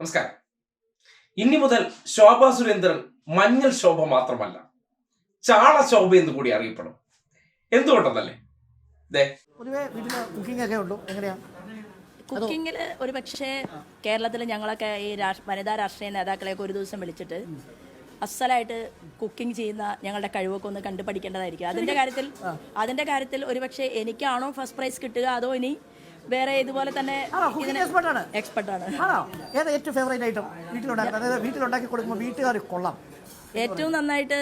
നമസ്കാരം. ഇനി മുതൽ ശോഭ സുരേന്ദ്രൻ മഞ്ഞൾ ശോഭ മാത്രമല്ല ചാള ശോഭ എന്ന് കൂടി അറിയപ്പെടും. എന്തുകൊണ്ടെന്നല്ലേ? ദേ. പൊതുവേ വീട്ടിൽ കുക്കിംഗ് ഒക്കെ ഉണ്ടോ എങ്ങനെയാ? കുക്കിങ്ങിൽ ഒരു പക്ഷേ കേരളത്തിൽ ഞങ്ങളൊക്കെ ഈ വനിതാ രാഷ്ട്രീയ നേതാക്കളെയൊക്കെ ഒരു ദിവസം വിളിച്ചിട്ട് അസലായിട്ട് കുക്കിംഗ് ചെയ്യുന്ന ഞങ്ങളുടെ കഴിവൊക്കെ ഒന്ന് കണ്ടു പഠിക്കേണ്ടതായിരിക്കും അതിന്റെ കാര്യത്തിൽ അതിന്റെ കാര്യത്തിൽ ഒരുപക്ഷെ എനിക്കാണോ ഫസ്റ്റ് പ്രൈസ് കിട്ടുക? അതോ ഇനി വേറെ ഇതുപോലെ തന്നെ എക്സ്പെർട്ട് ആണ്. എക്സ്പെർട്ട് ആണ്. ഏതാ ഏറ്റവും ഫേവറേറ്റ് ഐറ്റം വീട്ടിലുണ്ടാക്കുന്നത് അതായത് വീട്ടിലുണ്ടാക്കി കൊടുക്കുമ്പോൾ വീട്ടുകാർ കൊള്ളാം. ഏറ്റവും നന്നായിട്ട്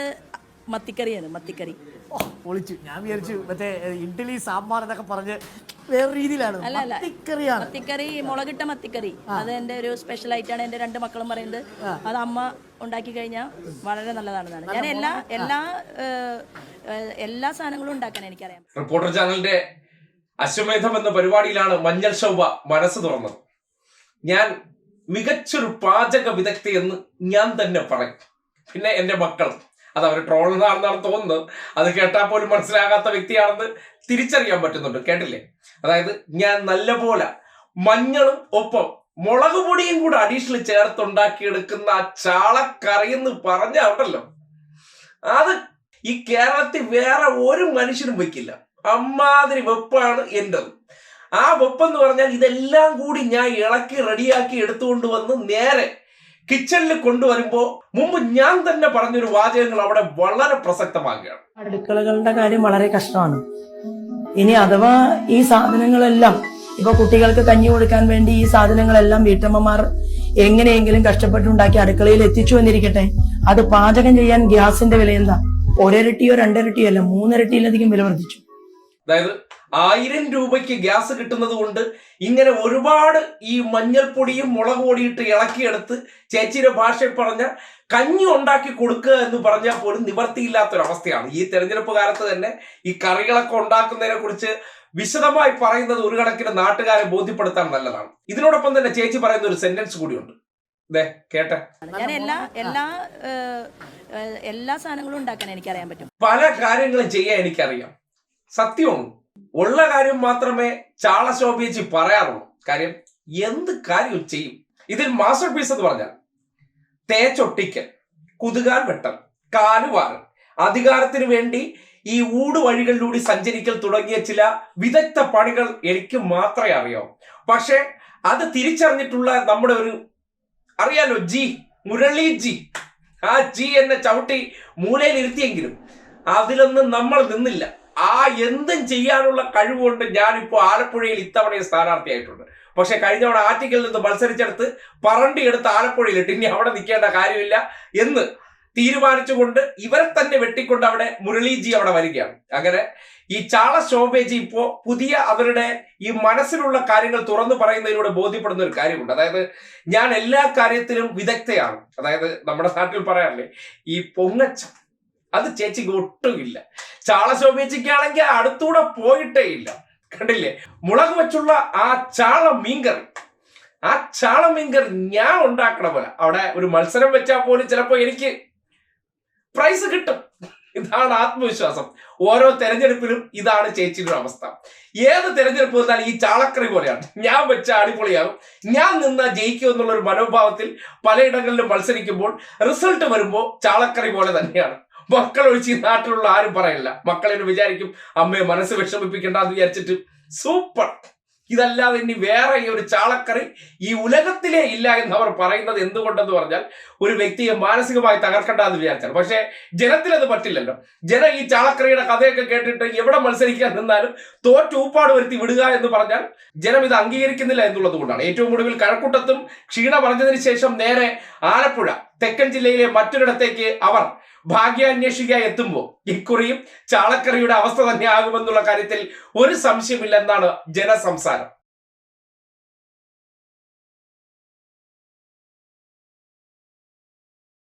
മത്തിക്കറിയാണ് മത്തിക്കറി. ഓ പൊളിച്ചു. ഞാൻ വിചാരിച്ചു മറ്റേ ഇഡ്ഡലി സാമ്പാർ എന്നൊക്കെ പറഞ്ഞ് വേറെ രീതിയിലാണ്. അല്ല, അല്ല. മത്തിക്കറിയാണ്. മത്തിക്കറി മുളകിട്ട മത്തിക്കറി. അത് എന്റെ ഒരു സ്പെഷ്യൽ ആയിട്ടാണ് എന്റെ രണ്ട് മക്കളും പറയുന്നത്. അത് അമ്മ ഉണ്ടാക്കി കഴിഞ്ഞാൽ വളരെ നല്ലതാണെന്നാണ്. ഞാൻ എല്ലാ എല്ലാ എല്ലാ സാധനങ്ങളും ഉണ്ടാക്കാൻ എനിക്കറിയാം. റിപ്പോർട്ടർ ചാനലിന്റെ അശ്വമേധം എന്ന പരിപാടിയിലാണ് മഞ്ഞൾ ശോഭ മനസ്സ് തുറന്നത്. ഞാൻ മികച്ചൊരു പാചക വിദഗ്ധ എന്ന് ഞാൻ തന്നെ പറയും. പിന്നെ എന്റെ മക്കൾ. അത് അവർ ട്രോളുന്നതാണെന്നാണ് തോന്നുന്നത് അത് കേട്ടാൽ പോലും മനസ്സിലാകാത്ത വ്യക്തിയാണെന്ന് തിരിച്ചറിയാൻ പറ്റുന്നുണ്ട്. കേട്ടില്ലേ? അതായത് ഞാൻ നല്ല പോലെ മഞ്ഞളും ഒപ്പം മുളക് പൊടിയും കൂടെ അഡീഷണൽ ചേർത്തുണ്ടാക്കിയെടുക്കുന്ന ആ ചാളക്കറി എന്ന് പറഞ്ഞ ഉണ്ടല്ലോ അത് ഈ കേരളത്തിൽ വേറെ ഒരു മനുഷ്യനും വെക്കില്ല. അമ്മാതിരി വെപ്പാണ് എന്റെത് ആ വെപ്പെന്ന് പറഞ്ഞാൽ ഇതെല്ലാം കൂടി ഞാൻ ഇളക്കി റെഡിയാക്കി എടുത്തുകൊണ്ട് വന്ന് നേരെ കിച്ചണിൽ കൊണ്ടുവരുമ്പോ മുമ്പ് ഞാൻ തന്നെ പറഞ്ഞൊരു വാചകങ്ങൾ അവിടെ വളരെ പ്രസക്തമാകുകയാണ്. അടുക്കളകളുടെ കാര്യം വളരെ കഷ്ടമാണ്. ഇനി അഥവാ ഈ സാധനങ്ങളെല്ലാം ഇപ്പൊ കുട്ടികൾക്ക് കഞ്ഞി കൊടുക്കാൻ വേണ്ടി ഈ സാധനങ്ങളെല്ലാം വീട്ടമ്മമാർ എങ്ങനെയെങ്കിലും കഷ്ടപ്പെട്ടുണ്ടാക്കി അടുക്കളയിൽ എത്തിച്ചു വന്നിരിക്കട്ടെ. അത് പാചകം ചെയ്യാൻ ഗ്യാസിന്റെ വില എന്താ ഒരരട്ടിയോ രണ്ടരട്ടിയോ അല്ല മൂന്നരട്ടിയിലധികം വില വർദ്ധിച്ചു. അതായത് ആയിരം രൂപയ്ക്ക് ഗ്യാസ് കിട്ടുന്നത് കൊണ്ട് ഇങ്ങനെ ഒരുപാട് ഈ മഞ്ഞൾപ്പൊടിയും മുളക് പൊടിയിട്ട് ഇളക്കിയെടുത്ത് ചേച്ചിയുടെ ഭാഷയിൽ പറഞ്ഞ കഞ്ഞി ഉണ്ടാക്കി കൊടുക്കുക എന്ന് പറഞ്ഞാൽ പോലും നിവർത്തിയില്ലാത്തൊരവസ്ഥയാണ്. ഈ തെരഞ്ഞെടുപ്പ് കാലത്ത് തന്നെ ഈ കറികളൊക്കെ ഉണ്ടാക്കുന്നതിനെ കുറിച്ച് വിശദമായി പറയുന്നത് ഒരു കണക്കിന് നാട്ടുകാരെ ബോധ്യപ്പെടുത്താൻ നല്ലതാണ്. ഇതിനോടൊപ്പം തന്നെ ചേച്ചി പറയുന്ന ഒരു സെന്റൻസ് കൂടിയുണ്ട്. കേട്ടെ. ഞാൻ എല്ലാ സാധനങ്ങളും ഉണ്ടാക്കാൻ എനിക്കറിയാൻ പറ്റും. പല കാര്യങ്ങളും ചെയ്യാൻ എനിക്കറിയാം. സത്യമാണ്. ഉള്ള കാര്യം മാത്രമേ ചാള ശോഭിച്ച് പറയാറുള്ളൂ. കാര്യം എന്ത് കാര്യവും ചെയ്യും. ഇതിൽ മാസ്റ്റർ പീസ് എന്ന് പറഞ്ഞാൽ തേച്ചൊട്ടിക്കൽ കുതുകാൽ വെട്ടൽ കാലുവാറൽ അധികാരത്തിന് വേണ്ടി ഈ ഊട് വഴികളിലൂടെ സഞ്ചരിക്കൽ തുടങ്ങിയ ചില വിദഗ്ധ പണികൾ എനിക്ക് മാത്രമേ അറിയാവൂ. പക്ഷെ അത് തിരിച്ചറിഞ്ഞിട്ടുള്ള നമ്മുടെ ഒരു അറിയാലോ ജി മുരളി ജി. ആ ജി എന്നെ ചവിട്ടി മൂലയിൽ ഇരുത്തിയെങ്കിലും അതിലൊന്നും നമ്മൾ നിന്നില്ല. ആ എന്തും ചെയ്യാനുള്ള കഴിവുകൊണ്ട് ഞാനിപ്പോൾ ആലപ്പുഴയിൽ ഇത്തവണയും സ്ഥാനാർത്ഥിയായിട്ടുണ്ട്. പക്ഷെ കഴിഞ്ഞ തവണ ആറ്റിക്കൽ നിന്ന് മത്സരിച്ചെടുത്ത് പറണ്ടി എടുത്ത് ആലപ്പുഴയിലിട്ട് ഇനി അവിടെ നിൽക്കേണ്ട കാര്യമില്ല എന്ന് തീരുമാനിച്ചുകൊണ്ട് ഇവരെ തന്നെ വെട്ടിക്കൊണ്ട് അവിടെ മുരളീജി അവിടെ വരികയാണ്. അങ്ങനെ ഈ ചാള ശോഭേജി ഇപ്പോ പുതിയ അവരുടെ ഈ മനസ്സിലുള്ള കാര്യങ്ങൾ തുറന്നു പറയുന്നതിലൂടെ ബോധ്യപ്പെടുന്ന ഒരു കാര്യമുണ്ട്. അതായത് ഞാൻ എല്ലാ കാര്യത്തിലും വിദഗ്ധയാണ്. അതായത് നമ്മുടെ നാട്ടിൽ പറയാറില്ലേ ഈ പൊങ്ങച്ചം അത് ചേച്ചിക്ക് ചാള ശോഭിച്ചിക്കാണെങ്കിൽ അടുത്തൂടെ പോയിട്ടേ ഇല്ല. കണ്ടില്ലേ? മുളക് വെച്ചുള്ള ആ ചാള മീൻകറി. ആ ചാള മീൻകറി ഞാൻ ഉണ്ടാക്കണ പോലെ. അവിടെ ഒരു മത്സരം വെച്ചാൽ പോലും ചിലപ്പോൾ എനിക്ക് പ്രൈസ് കിട്ടും. ഇതാണ് ആത്മവിശ്വാസം. ഓരോ തെരഞ്ഞെടുപ്പിലും ഇതാണ് ചേച്ചിയുടെ അവസ്ഥ. ഏത് തെരഞ്ഞെടുപ്പ് വന്നാൽ ഈ ചാളക്കറി പോലെയാണ്. ഞാൻ വെച്ച അടിപൊളിയാകും. ഞാൻ നിന്നാ ജയിക്കും എന്നുള്ള ഒരു മനോഭാവത്തിൽ പലയിടങ്ങളിലും മത്സരിക്കുമ്പോൾ റിസൾട്ട് വരുമ്പോൾ ചാളക്കറി പോലെ തന്നെയാണ്. മക്കൾ ഒഴിച്ച് ഈ നാട്ടിലുള്ള ആരും പറയില്ല മക്കളെ വിചാരിക്കും അമ്മയെ മനസ്സ് വിഷമിപ്പിക്കണ്ട എന്ന് വിചാരിച്ചിട്ട്. സൂപ്പർ. ഇതല്ലാതെ ഇനി വേറെ ഈ ഒരു ചാളക്കറി ഈ ഉലകത്തിലേ ഇല്ല എന്ന് അവർ പറയുന്നത് എന്തുകൊണ്ടെന്ന് പറഞ്ഞാൽ ഒരു വ്യക്തിയെ മാനസികമായി തകർക്കണ്ട എന്ന് വിചാരിച്ചാൽ പക്ഷേ ജനത്തിനത് പറ്റില്ലല്ലോ. ജനം ഈ ചാളക്കറിയുടെ കഥയൊക്കെ കേട്ടിട്ട് എവിടെ മത്സരിക്കാൻ നിന്നാലും തോറ്റ് ഊപ്പാട് വരുത്തി വിടുക എന്ന് പറഞ്ഞാൽ ജനം ഇത് അംഗീകരിക്കുന്നില്ല എന്നുള്ളത് കൊണ്ടാണ്. ഏറ്റവും ഒടുവിൽ കഴക്കൂട്ടത്തും ക്ഷീണ പറഞ്ഞതിന് ശേഷം നേരെ ആലപ്പുഴ തെക്കൻ ജില്ലയിലെ മറ്റൊരിടത്തേക്ക് അവർ ഭാഗ്യാന്വേഷിക്കാൻ എത്തുമ്പോൾ ഇക്കുറിയും ചാളക്കറിയുടെ അവസ്ഥ തന്നെ ആകുമെന്നുള്ള കാര്യത്തിൽ ഒരു സംശയമില്ലെന്നാണ് ജനസംസാരം.